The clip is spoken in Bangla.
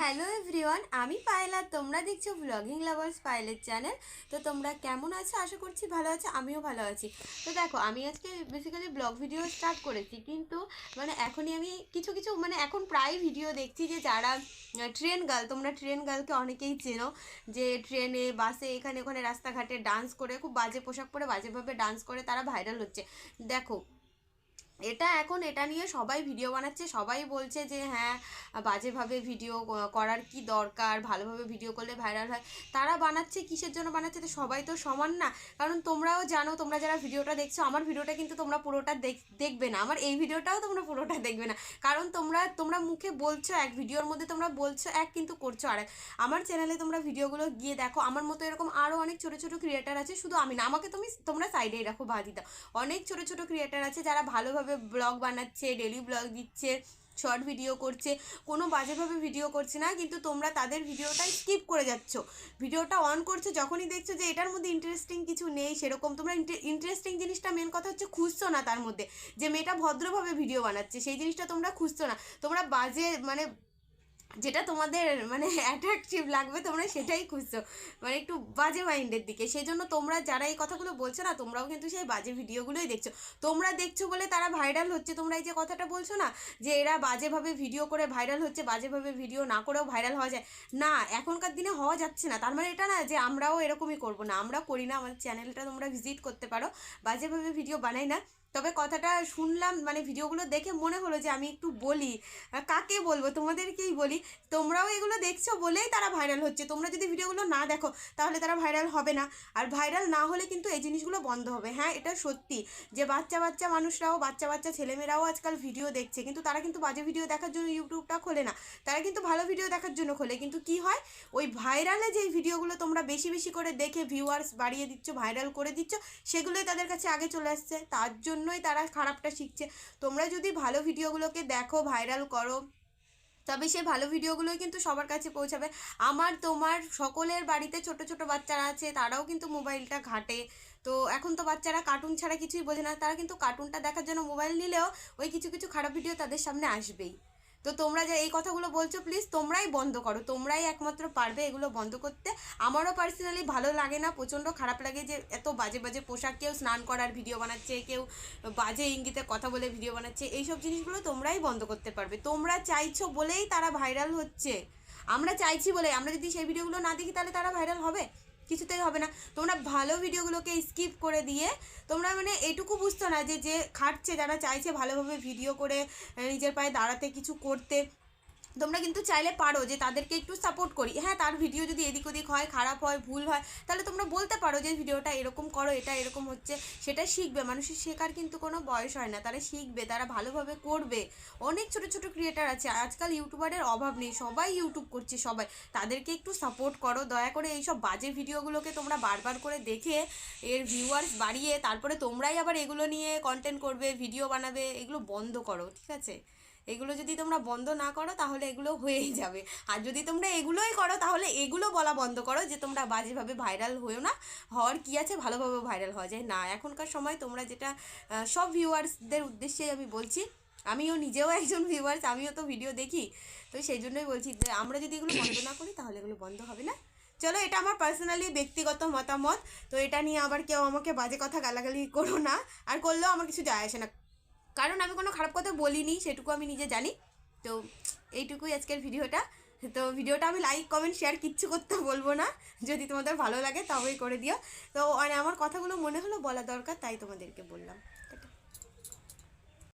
হ্যালো এভরিওয়ান, আমি পায়েল। তোমরা দেখছ ব্লগিং লাভার্স পায়েলের চ্যানেল তো তোমরা কেমন আছো? আশা করছি ভালো আছো, আমিও ভালো আছি। তো দেখো, আমি আজকে বেসিক্যালি ব্লগ ভিডিও স্টার্ট করেছি, কিন্তু মানে এখনই আমি কিছু কিছু মানে এখন প্রায় ভিডিও দেখছি যে যারা ট্রেন গার্ল তোমরা ট্রেন গার্লকে অনেকেই চেনো যে ট্রেনে বাসে এখানে, ওখানে রাস্তাঘাটে ডান্স করে, খুব বাজে পোশাক পরে বাজেভাবে ডান্স করে, তারা ভাইরাল হচ্ছে। দেখো এটা এখন এটা নিয়ে সবাই ভিডিও বানাচ্ছে, সবাই বলছে যে হ্যাঁ বাজেভাবে ভিডিও করার কি দরকার? ভালোভাবে ভিডিও করলে ভাইরাল হয়। তারা বানাচ্ছে, কিসের জন্য বানাচ্ছে? তো সবাই তো সমান না। কারণ তোমরাও জানো, তোমরা যারা ভিডিওটা দেখছ, আমার ভিডিওটা কিন্তু তোমরা পুরোটা দেখ- দেখবে না। আমার এই ভিডিওটাও তোমরা পুরোটা দেখবে না। কারণ তোমরা তোমরা মুখে বলছো এক ভিডিওর মধ্যে তোমরা বলছো এক, কিন্তু করছ আর আমার চ্যানেলে তোমরা ভিডিওগুলো গিয়ে দেখো। আমার মতো এরকম আরও অনেক ছোটো ছোটো ক্রিয়েটার আছে। শুধু আমি না, আমাকে তুমি, তোমরা সাইডেই রাখো বাদি দাও। অনেক ছোটো ছোটো ক্রিয়েটার আছে যারা ভালোভাবে ব্লগ বানাচ্ছে ডেলি ব্লগ দিচ্ছে শর্ট ভিডিও করছে, কোনো বাজেভাবে ভিডিও করছে না, কিন্তু তোমরা তাদের ভিডিওটাই স্কিপ করে যাচ্ছ। ভিডিওটা অন করছ, যখনই দেখছ যে এটার মধ্যে ইন্টারেস্টিং কিছু নেই, সেরকম তোমরা ইন্টারেস্টিং জিনিসটা মেন কথা হচ্ছে খুঁজছো না তার মধ্যে। যে মেয়েটা ভদ্রভাবে ভিডিও বানাচ্ছে, সেই জিনিসটা তোমরা খুঁজছো না। তোমরা বাজে মানে যেটা তোমাদের মানে অ্যাট্রাকটিভ লাগবে, তোমরা সেটাই খুঁজছো। মানে একটু বাজে মাইন্ডের দিকে। সেই জন্য তোমরা যারা এই কথাগুলো বলছো না, তোমরাও কিন্তু সেই বাজে ভিডিওগুলোই দেখছ। তোমরা দেখছ বলে তারা ভাইরাল হচ্ছে, তোমরা এই যে কথাটা বলছো না, যে এরা বাজেভাবে ভিডিও করে ভাইরাল হচ্ছে, বাজেভাবে ভিডিও না করেও ভাইরাল হওয়া যায়। না, এখনকার দিনে হওয়া যাচ্ছে না। তার মানে এটা না যে আমরাও এরকমই করব না। আমরা করি না, আমাদের চ্যানেলটা তোমরা ভিজিট করতে পারো। বাজেভাবে ভিডিও বানাই না। তবে কথাটা শুনলাম মানে ভিডিওগুলো দেখে মনে হলো যে আমি একটু বলি। কাকে বলব? তোমাদেরকেই বলি। তোমরাও এগুলো দেখছ বলেই তারা ভাইরাল হচ্ছে। তোমরা যদি ভিডিওগুলো না দেখো, তাহলে তারা ভাইরাল হবে না। আর ভাইরাল না হলে কিন্তু এই জিনিসগুলো বন্ধ হবে। হ্যাঁ এটা সত্যি যে বাচ্চা বাচ্চা মানুষরাও, বাচ্চা বাচ্চা ছেলেমেয়েরাও আজকাল ভিডিও দেখছে। কিন্তু তারা কিন্তু বাজে ভিডিও দেখার জন্য ইউটিউবটা খোলে না। তারা কিন্তু ভালো ভিডিও দেখার জন্য খোলে। কিন্তু কি হয়? ওই ভাইরালে যেই ভিডিওগুলো তোমরা বেশি বেশি করে দেখে ভিউয়ার্স বাড়িয়ে দিচ্ছ ভাইরাল করে দিচ্ছ, সেগুলোই তাদের কাছে আগে চলে আসছে। তার জন্যই তারা খারাপটা শিখছে। তোমরা যদি ভালো ভিডিওগুলোকে দেখো ভাইরাল করো, তবে সেই ভালো ভিডিওগুলোই কিন্তু সবার কাছে পৌঁছাবে। আমার, তোমার সকলের বাড়িতে ছোট ছোট বাচ্চারা আছে, তারাও কিন্তু মোবাইলটা ঘাটে। তো এখন তো বাচ্চারা কার্টুন ছাড়া কিছুই বোঝে না, তারা কিন্তু কার্টুনটা দেখার জন্য মোবাইল নিলেও ওই কিছু কিছু খারাপ ভিডিও তাদের সামনে আসবেই। তো তোমরা যে এই কথাগুলো বলছো প্লিজ তোমরাই বন্ধ করো। তোমরাই একমাত্র পারবে এগুলো বন্ধ করতে। আমারও পার্সোনালি ভালো লাগে না, প্রচণ্ড খারাপ লাগে যে এত বাজে বাজে পোশাক, কেউ স্নান করার ভিডিও বানাচ্ছে, কেউ বাজে ইঙ্গিতে কথা বলে ভিডিও বানাচ্ছে, এইসব জিনিসগুলো তোমরাই বন্ধ করতে পারবে। তোমরা চাইছো বলেই তারা ভাইরাল হচ্ছে। আমরা চাইছি বলে, আমরা যদি সেই ভিডিওগুলো না দেখি তাহলে তারা ভাইরাল হবে? কিছুতেই হবে না। তোমরা ভালো ভিডিওগুলোকে স্কিপ করে দিয়ে তোমরা মানে এটুকু বুঝতো না যে যে খাটছে, যারা চাইছে ভালোভাবে ভিডিও করে, নিজের পায়ে দাঁড়াতে, কিছু করতে তোমরা কিন্তু চাইলে পারো যে তাদেরকে একটু সাপোর্ট করি। হ্যাঁ তার ভিডিও যদি এদিক ওদিক হয়, খারাপ হয়, ভুল হয়, তাহলে তোমরা বলতে পারো যে ভিডিওটা এরকম করো, এটা এরকম হচ্ছে, সেটা শিখবে। মানুষের শেখার কিন্তু কোনো বয়স হয় না, তারা শিখবে, তারা ভালোভাবে করবে। অনেক ছোট ছোট ক্রিয়েটার আছে, আজকাল ইউটিউবারের অভাব নেই, সবাই ইউটিউব করছে, সবাই। তাদেরকে একটু সাপোর্ট করো, দয়া করে এইসব বাজে ভিডিওগুলোকে তোমরা বারবার করে দেখে, এর ভিউয়ার্স বাড়িয়ে, তারপরে তোমরাই আবার এগুলো নিয়ে কন্টেন্ট করবে ভিডিও বানাবে, এগুলো বন্ধ করো, ঠিক আছে? এগুলো যদি তোমরা বন্ধ না করো, তাহলে এগুলো হয়েই যাবে। আর যদি তোমরা এগুলোই করো, তাহলে এগুলো বলা বন্ধ করো যে, তোমরা বাজেভাবে ভাইরাল হয়েও না। হওয়ার কি আছে? ভালোভাবে ভাইরাল হওয়া যায়। না, এখনকার সময় তোমরা যেটা সব ভিউয়ার্সদের উদ্দেশ্যে আমি বলছি, আমিও নিজেও একজন ভিউয়ার্স আমিও তো ভিডিও দেখি। তো সেই জন্যই বলছি যে, আমরা যদি এগুলো বন্ধ না করি, তাহলে এগুলো বন্ধ হবে না। চলো, এটা আমার পার্সোনালি ব্যক্তিগত মতামত। তো এটা নিয়ে আবার কেউ আমাকে বাজে কথা গালাগালি করো না। আর করলেও আমার কিছু যায় আসে না। কারণ আমি কোনো খারাপ কথা বলিনি, সেটুকু আমি নিজে জানি। তো এইটুকুই আজকের ভিডিওটা। তো ভিডিওটা আমি লাইক কমেন্ট শেয়ার কিচ্ছু করতে বলব না। যদি তোমাদের ভালো লাগে তবেই করে দিও। তো আর আমার কথাগুলো মনে হলো বলা দরকার, তাই তোমাদেরকে বললাম।